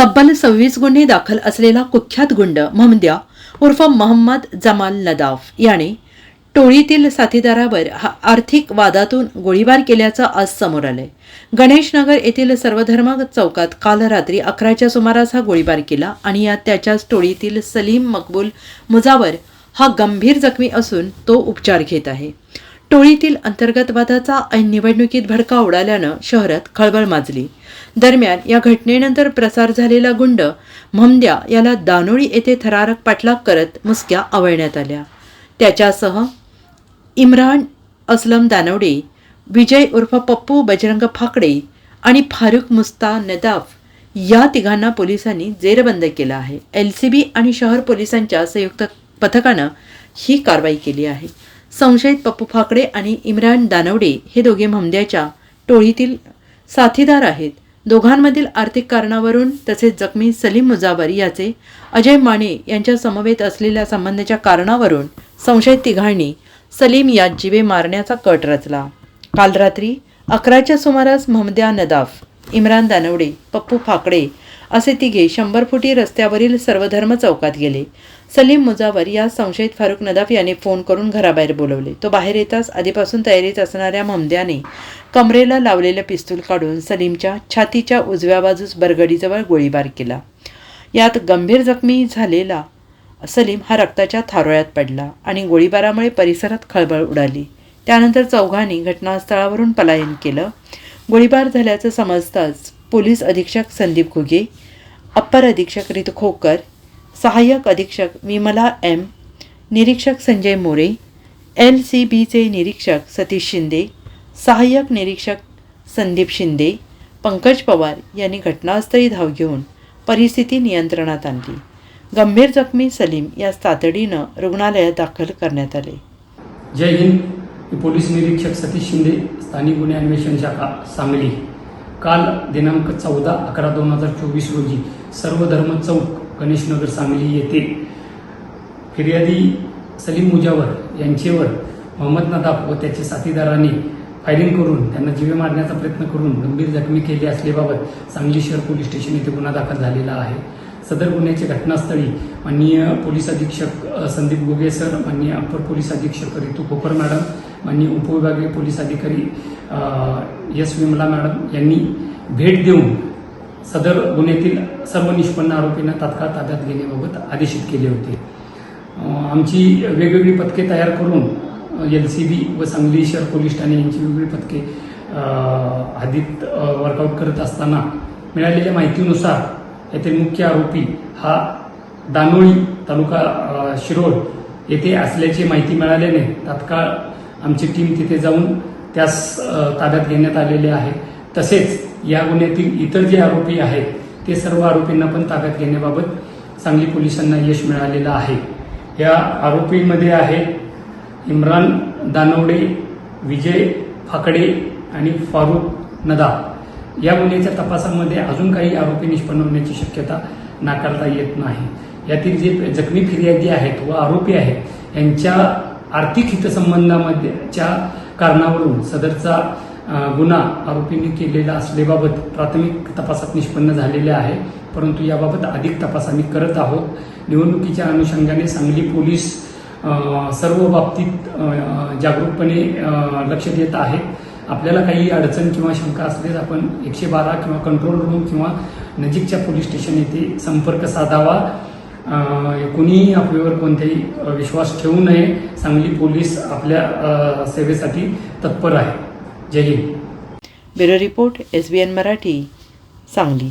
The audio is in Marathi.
तब्बल सव्वीस गुन्हे दाखल असलेला कुख्यात गुंड महमद्या उर्फ मोहम्मद जमाल लदाफ याने टोळीतील साथीदारावर हा आर्थिक वादातून गोळीबार केल्याचं आज समोर आलंय. गणेशनगर येथील सर्वधर्म चौकात काल रात्री अकराच्या सुमारास हा गोळीबार केला आणि यात त्याच्याच टोळीतील सलीम मकबूल मुजावर हा गंभीर जखमी असून तो उपचार घेत आहे. टोळीतील अंतर्गत वादाचा ऐन निवडणुकीत भडका उडाल्यानं शहरात खळबळ माजली. दरम्यान या घटनेनंतर प्रसार झालेला गुंड ममद्या याला दानोळी येथे थरारक पाठलाग करत मुसक्या आवळण्यात आल्या. त्याच्यासह इम्रान असलम दानवडे विजय उर्फ पप्पू बजरंग फाकडे आणि फारुख मुस्ता नदाफ या तिघांना पोलिसांनी जेरबंद केलं आहे. एल सी बी आणि शहर पोलिसांच्या संयुक्त पथकानं ही कारवाई केली आहे. संशयित पप्पू फाकडे आणि इम्रान दानवडे हे दोघे महमद्याच्या टोळीतील साथीदार आहेत. दोघांमधील आर्थिक कारणावरून तसेच जखमी सलीम मुजावर याचे अजय माने यांच्या समवेत असलेल्या संबंधाच्या कारणावरून संशयित तिघांनी सलीम यात जिवे मारण्याचा कट रचला. काल रात्री अकराच्या सुमारास महमद्या नदाफ इम्रान दानवडे पप्पू फाकडे असे तिघे शंभर फुटी रस्त्यावरील सर्वधर्म चौकात गेले. सलीम मुजावर या संशयित फारुख नदाफ याने फोन करून घराबाहेर बोलवले. तो बाहेर येताच आधीपासून तयारीत असणाऱ्या ममद्याने कमरेला लावलेलं पिस्तूल काढून सलीमच्या छातीच्या उजव्या बाजूस बरगडीजवळ गोळीबार केला. यात गंभीर जखमी झालेला सलीम हा रक्ताच्या थारोळ्यात पडला आणि गोळीबारामुळे परिसरात खळबळ उडाली. त्यानंतर चौघांनी घटनास्थळावरून पलायन केलं. गोळीबार झाल्याचं समजताच पोलीस अधीक्षक संदीप घुगे अप्पर अधीक्षक रितू खोकर सहाय्यक अधीक्षक विमला एम निरीक्षक संजय मोरे एल सी बीचे निरीक्षक सतीश शिंदे सहाय्यक निरीक्षक संदीप शिंदे पंकज पवार यांनी घटनास्थळी धाव घेऊन परिस्थिती नियंत्रणात आणली. गंभीर जखमी सलीम यास तातडीनं रुग्णालयात दाखल करण्यात आले. जय हिंद. पोलीस निरीक्षक सतीश शिंदे स्थानिक गुन्हे अन्वेषण शाखा सांगली. काल दिनांक चौदा अकरा दोन हजार चोवीस रोजी सर्व धर्म चौक गणेशनगर सांगली येथे फिर्यादी सलीम मुजावर यांचेवर मोहम्मद नदाफ व त्याचे साथीदारांनी फायरिंग करून त्यांना जीवे मारण्याचा प्रयत्न करून गंभीर जखमी केले असल्याबाबत सांगली शहर पोलीस स्टेशन येथे गुन्हा दाखल झालेला आहे. सदर गुन्ह्याचे घटनास्थळी माननीय पोलीस अधीक्षक संदीप गोगे सर माननीय अप्पर पोलीस अधीक्षक रितू कोपर मॅडम माननीय उपविभागीय पोलीस अधिकारी एस विमला मॅडम यांनी भेट देऊन सदर गुन्ह्यातील सर्व निष्पन्न आरोपींना तात्काळ ताब्यात घेण्याबाबत आदेशित केले होते. आमची वेगवेगळी पथके तयार करून एल सी बी व सांगली शहर पोलीस ठाणे यांची वेगवेगळी पथके अ, हद्दीत वर्कआउट करत असताना मिळालेल्या माहितीनुसार येथील मुख्य आरोपी हा दानोळी तालुका शिरोळ येथे असल्याची माहिती मिळाल्याने तात्काळ आमची टीम तिथे जाऊन त्यास ताब्यात घेण्यात आलेले आहे. तसेच या गुन्ह्यातील इतर जे आरोपी आहेत ते सर्व आरोपींना पण ताब्यात घेण्याबाबत सांगली पोलिसांना यश मिळालेलं आहे. या आरोपींमध्ये आहेत इम्रान दानवडे विजय फाकडे आणि फारुख नदा या गुन्ह्याच्या तपासामध्ये अजून काही आरोपी निष्पन्न होण्याची शक्यता नाकारता येत नाही. यातील जे जखमी फिर्यादी आहेत व आरोपी आहेत यांच्या आर्थिक हितसंबंधामध्येच्या कारणावरून सदरचा गुन्हा आरोपींनी केलेला असल्याबाबत प्राथमिक तपासात निष्पन्न झालेले आहे. परंतु याबाबत अधिक तपास आम्ही करत आहोत. निवडणुकीच्या अनुषंगाने सांगली पोलीस सर्व बाबतीत जागरूकपणे लक्ष देत आहेत आपल्याला काही अडचण किंवा शंका असल्यास आपण एकशे बारा किंवा कंट्रोल रूम किंवा नजीकच्या पोलीस स्टेशन येथे संपर्क साधावा. कुणीही आपल्यावर कोणताही विश्वास ठेवू नये. सांगली पोलीस आपल्या सेवेसाठी तत्पर आहे. जय Hind. Bureau report S B N Marathi Sangli.